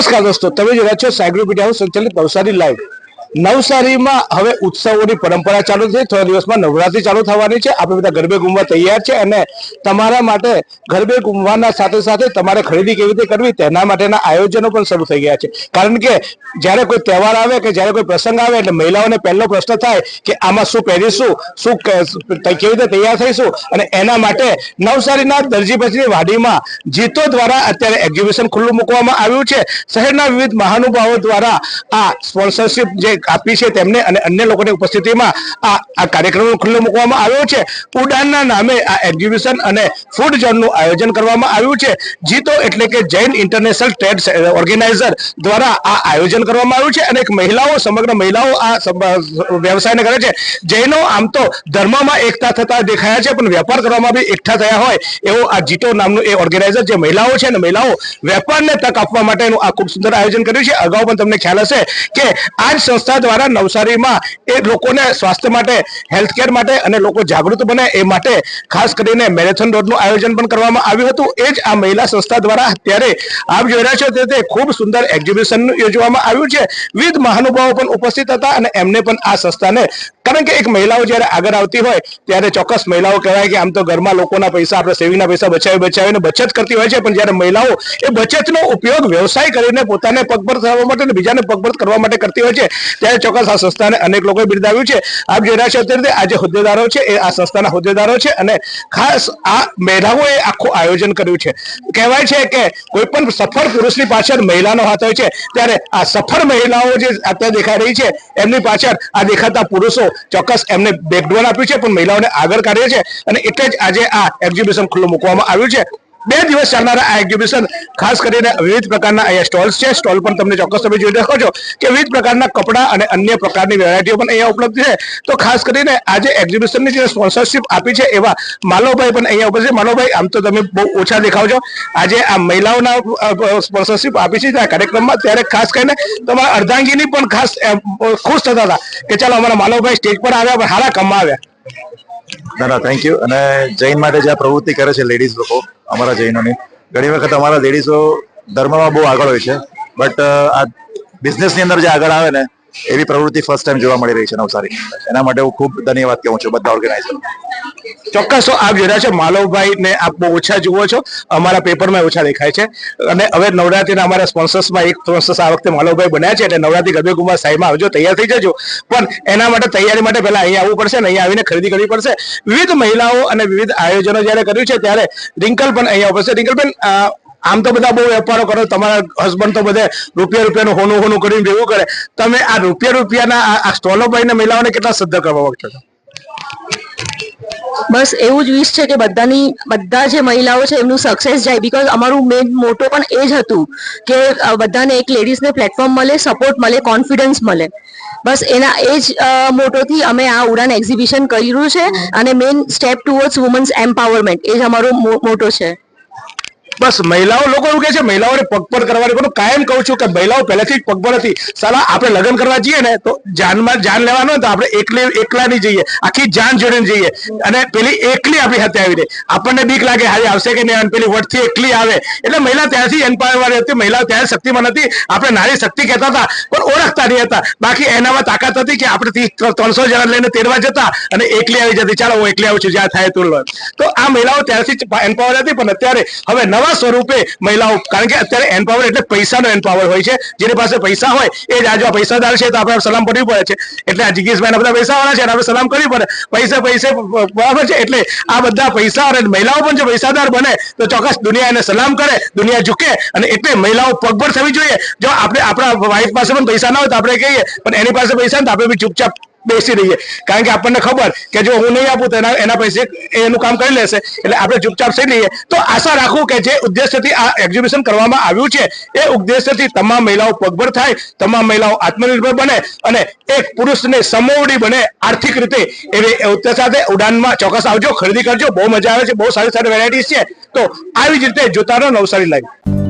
નમસ્કાર દોસ્તો તમે જોઈ રહ્યા છો સાયકલ પીઠ હાઉસ સંચાલિત નવસારી લાઈવ નવસારીમાં હવે ઉત્સવોની પરંપરા ચાલુ છે થોડા દિવસમાં નવરાત્રી ચાલુ થવાની છે. આપણે બધા ગરબે ઘૂમવા તૈયાર છે અને તમારા માટે ગરબે ઘૂમવાના સાથે સાથે તમારે ખરીદી કેવી રીતે કરવી તેના માટેના આયોજનો પણ શરૂ થઈ ગયા છે. કારણ કે જ્યારે કોઈ તહેવાર આવે કે જ્યારે કોઈ પ્રસંગ આવે એટલે મહિલાઓને પહેલો પ્રશ્ન થાય કે આમાં શું પહેરીશું, શું કેવી રીતે તૈયાર થઈશું અને એના માટે નવસારીના દરજી પછીની વાડીમાં જીતો દ્વારા અત્યારે એક્ઝિબિશન ખુલ્લું મૂકવામાં આવ્યું છે. શહેરના વિવિધ મહાનુભાવો દ્વારા આ સ્પોન્સરશિપ જે આપી છે તેમને અને અન્ય લોકોની ઉપસ્થિતિમાં આ આ કાર્યક્રમ ખુલ્લો મૂકવામાં આવ્યો છે. ઉડાનના નામે આ એક્ઝિબિશન અને ફૂડ ઝોનનું આયોજન કરવામાં આવ્યું છે. જીતો એટલે કે જૈન ઇન્ટરનેશનલ ટ્રેડ ઓર્ગેનાઇઝર દ્વારા આ આયોજન કરવામાં આવ્યું છે અને એક મહિલાઓ, સમગ્ર મહિલાઓ આ વ્યવસાયને કરે છે. જૈનો આમ તો ધર્મમાં એકતા થતા દેખાયા છે, પણ વેપાર કરવામાં બી એકઠા થયા હોય એવો આ જીટો નામનું એ ઓર્ગેનાઇઝર જે મહિલાઓ છે અને મહિલાઓ વેપારને તક આપવા માટેનું આ ખૂબ સુંદર આયોજન કર્યું છે. અગાઉ પણ તમને ખ્યાલ હશે કે આ જ સંસ્થા દ્વારા નવસારીમાં એ લોકોને સ્વાસ્થ્ય માટે હેલ્થકેર માટે અને લોકો જાગૃત બને એ માટે ખાસ કરીને મેરેથોન દોડનું આયોજન પણ કરવામાં આવ્યું હતું. એ જ આ મહિલા સંસ્થા દ્વારા અત્યારે આપ જોઈ રહ્યા છો તે ખૂબ સુંદર એક્ઝિબિશન યોજવામાં આવ્યું છે. વિવિધ મહાનુભાવો પણ ઉપસ્થિત હતા અને એમને પણ આ સંસ્થાને કારણ કે એક મહિલાઓ જ્યારે આગળ આવતી હોય, ત્યારે ચોક્કસ મહિલાઓ કહેવાય કે આમ તો ઘરમાં લોકોના પૈસા, આપણે સેવિંગના પૈસા બચાવી, બચાવીને બચત કરતી હોય છે, પણ જ્યારે મહિલાઓ એ બચતનો ઉપયોગ વ્યવસાય કરીને પોતાને પગભર થવા માટે અને બીજાને પગભર કરવા માટે કરતી હોય છે, ત્યારે ચોક્કસ આ સંસ્થાને અનેક લોકોએ બિરદાવ્યું છે. આપ જોઈ રહ્યા છો અત્યારે આ જે હોદ્દેદારો છે, એ આ સંસ્થાના હોદ્દેદારો છે અને ખાસ આ મહિલાઓએ આખું આયોજન કર્યું છે. કહેવાય છે કે કોઈ પણ સફળ પુરુષની પાછળ મહિલાનો હાથ હોય છે, ત્યારે આ સફળ મહિલાઓ જે અત્યારે દેખાઈ રહી છે, એમની પાછળ આ દેખાતા પુરુષો ચોક્કસ એમને બેકડોર આપ્યું છે, પણ મહિલાઓને આગળ કાઢે છે અને એટલે જ આજે આ એક્ઝિબિશન ખુલ્લું મૂકવામાં આવ્યું છે. બે દિવસ ચાલનારા આ એક્ઝિબિશન ખાસ કરીને વિવિધ પ્રકારના અહીંયા સ્ટોલ્સ છે. સ્ટોલ પણ તમને ચોક્કસ તમે જોઈ શકો છો કે વિવિધ પ્રકારના કપડાં અને અન્ય પ્રકારની વેરાયટીઓ પણ અહીંયા ઉપલબ્ધ છે. તો ખાસ કરીને આજે એક્ઝિબિશનની જે સ્પોન્સરશિપ આપી છે એવા માલવભાઈ પણ અહીંયા ઉપર છે. માલવભાઈ આમ તો તમે બહુ ઓછા દેખાવ છો. આજે આ મહિલાઓના સ્પોન્સરશિપ આપી છે. આ કાર્યક્રમમાં ત્યારે ખાસ કરીને તમારા અર્ધાંગીની પણ ખાસ ખુશ થતા હતા કે ચાલો અમારા માલવભાઈ સ્ટેજ પર આવ્યા, પણ હારા કમમાં આવ્યા. ના ના થેન્ક યુ અને જૈન માટે જે આ પ્રવૃત્તિ કરે છે લેડીઝ લોકો, અમારા જૈનોની, ઘણી વખત અમારા લેડીઝો ધર્મમાં બહુ આગળ હોય છે. બટ આ બિઝનેસની અંદર જે આગળ આવે ને એવી પ્રવૃત્તિ ફર્સ્ટ ટાઈમ જોવા મળી રહી છે નવસારી. એના માટે હું ખૂબ ધન્યવાદ કહું છું બધા ઓર્ગેનાઇઝર ચોક્કસ તો આપ જોયા છે માલવભાઈ ને આપ બહુ ઓછા જુઓ છો. અમારા પેપરમાં ઓછા દેખાય છે. અને હવે નવરાત્રીના અમારા સ્પોન્સર્સમાં એક સ્પોન્સર્સ આ વખતે માલવભાઈ બન્યા છે એટલે નવરાત્રી ગરબે કુમાર સાહેબમાં આવજો તૈયાર થઈ જજો. પણ એના માટે તૈયારી માટે પહેલા અહીંયા આવવું પડશે ને અહીંયા આવીને ખરીદી કરવી પડશે. વિવિધ મહિલાઓ અને વિવિધ આયોજનો જ્યારે કર્યું છે ત્યારે રિંકલ પણ અહીંયા ઉપસ્થિત. રિંકલબેન અ, આમ તો બધા બહુ વેપારો કરો, તમારા હસબન્ડ તો બધે રૂપિયા રૂપિયાનું હોનું હોનું કરીને ભેગું કરે. તમે આ રૂપિયા રૂપિયાના આ- સ્ટોલો ભાઈને મહિલાઓને કેટલા શ્રદ્ધા કરવા માંગતો છો? બસ એવું જ વિશ છે કે બધાની બધા જે મહિલાઓ છે એમનું સક્સેસ જાય. બીકોઝ અમારું મેઇન મોટો પણ એ જ હતું કે બધાને એક લેડીઝને પ્લેટફોર્મ મળે સપોર્ટ મળે કોન્ફિડન્સ મળે. બસ એના એ જ મોટોથી અમે આ ઉડાન એક્ઝિબિશન કર્યું છે. અને main step towards women's empowerment એ જ અમારો મોટો છે. બસ મહિલાઓ લોકો એવું કે છે, મહિલાઓને પગપર કરવાની પણ કાયમ કહું છું કે મહિલાઓ પહેલેથી જ પગભર હતી સાલા, આપણે લગ્ન કરવા જઈએ ને, તો જાનમાં જાન લેવાનો તો આપણે એકલી, એકલા નહીં જઈએ. આખી જાન જોડીને જઈએ. અને પેલી એકલી આપણી હાથે આવી રહી. આપણને બીક લાગે, હારી આવશે કે નહીં? પેલી વટથી એકલી આવે. એટલે મહિલા ત્યારથી એમ્પાવર હતી મહિલા ત્યારે શક્તિમાન હતી. આપણે નારી શક્તિ કહેતા હતા, પણ ઓળખતા નહીં હતા. બાકી એનામાં તાકાત હતી કે આપણે ત્રણસો જણા લઈને તેરવા જતા અને એકલી આવી જતી. ચાલો, હું એકલી આવું છું, જ્યાં થાય તો તો આ મહિલાઓ ત્યારથી જ એમ્પાવર હતી, પણ અત્યારે હવે નવા સ્વરૂપે મહિલાઓ, કારણ કે અત્યારે એમ્પાવર એટલે પૈસાનો એમ્પાવર હોય છે. જેની પાસે પૈસા હોય, એ જ આજુ પૈસાદાર છે, તો આપણે સલામ કરવી પડે છે. એટલે આ જિગીશભાઈ બધા પૈસાવાળા છે આપણે સલામ કરવી પડે. પૈસા, પૈસે બરાબર છે? એટલે આ બધા પૈસા અને મહિલાઓ પણ જો પૈસાદાર બને, તો ચોક્કસ દુનિયા એને સલામ કરે, દુનિયા ઝૂકે, અને એટલે મહિલાઓ પગભર થવી જોઈએ. જો આપણે આપણા વાઈફ પાસે પણ પૈસા ના હોય તો આપણે કહીએ, પણ એની પાસે પૈસા ને તો આપણે બી ચૂપચાપ બેસી રહીએ. કારણ કે આપણને ખબર કે જો હું નહીં આપું તો એના એના પૈસે એનું કામ કરી લેશે. એટલે આપણે ચૂપચાપ થઈ લઈએ તો આશા રાખું કે જે ઉદ્દેશ્યથી આ એક્ઝિબિશન કરવામાં આવ્યું છે, એ ઉદ્દેશ્યથી તમામ મહિલાઓ પગભર થાય, તમામ મહિલાઓ આત્મનિર્ભર બને અને એક પુરુષને સમોવડી બને આર્થિક રીતે એવી ઉત્તર સાથે ઉડાનમાં ચોક્કસ આવજો, ખરીદી કરજો. બહુ મજા આવે છે, બહુ સારી સારી વેરાયટીઝ છે. તો આવી જ રીતે જોતા રહો નવસારી લાઈવ